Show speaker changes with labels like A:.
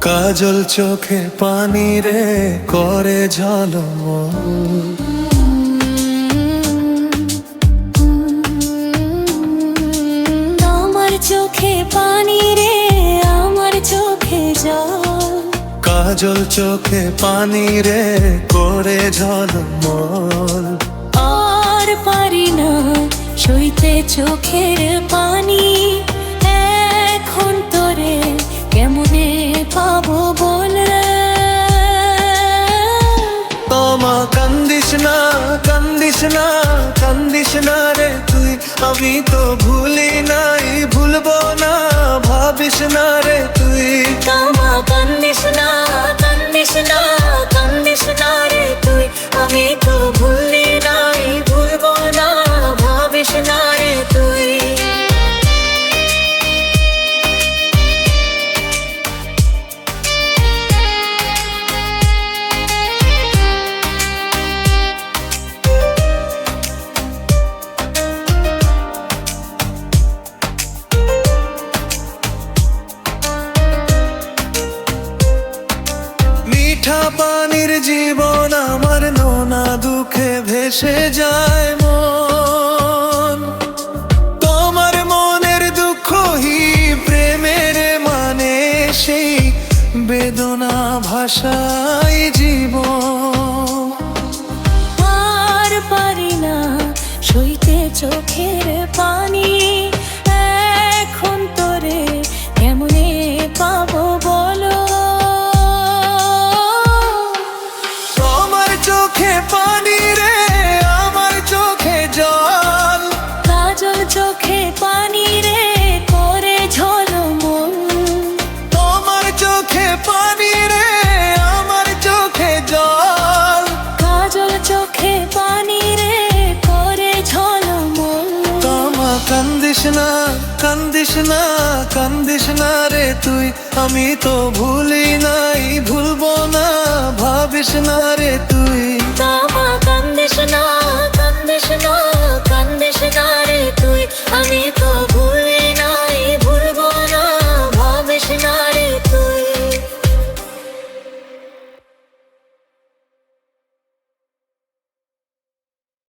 A: কাজল চোখে পানি রে করে ঝলম
B: আমার চোখে পানি রে আমার চোখে জল
A: কাজল চোখে পানি রে করে ঝলমল।
B: আর পারি না সইতে চোখের পানি
A: না, কান্দিস না কান্দিস না রে তুই। আমি তো ভুলি নাই, ভুলবো না, ভাবিস না মিঠা পানির জীবন আমার নোনা দুঃখে ভেসে যায় মন। তোমার মনের দুঃখ হি প্রেমের মানে সেই বেদনা ভাষাই কান্দিস না কান্দিস না কান্দিস না রে তুই। আমি তো ভুলি নাই, ভুলবো না ভাবিস না রে তুই।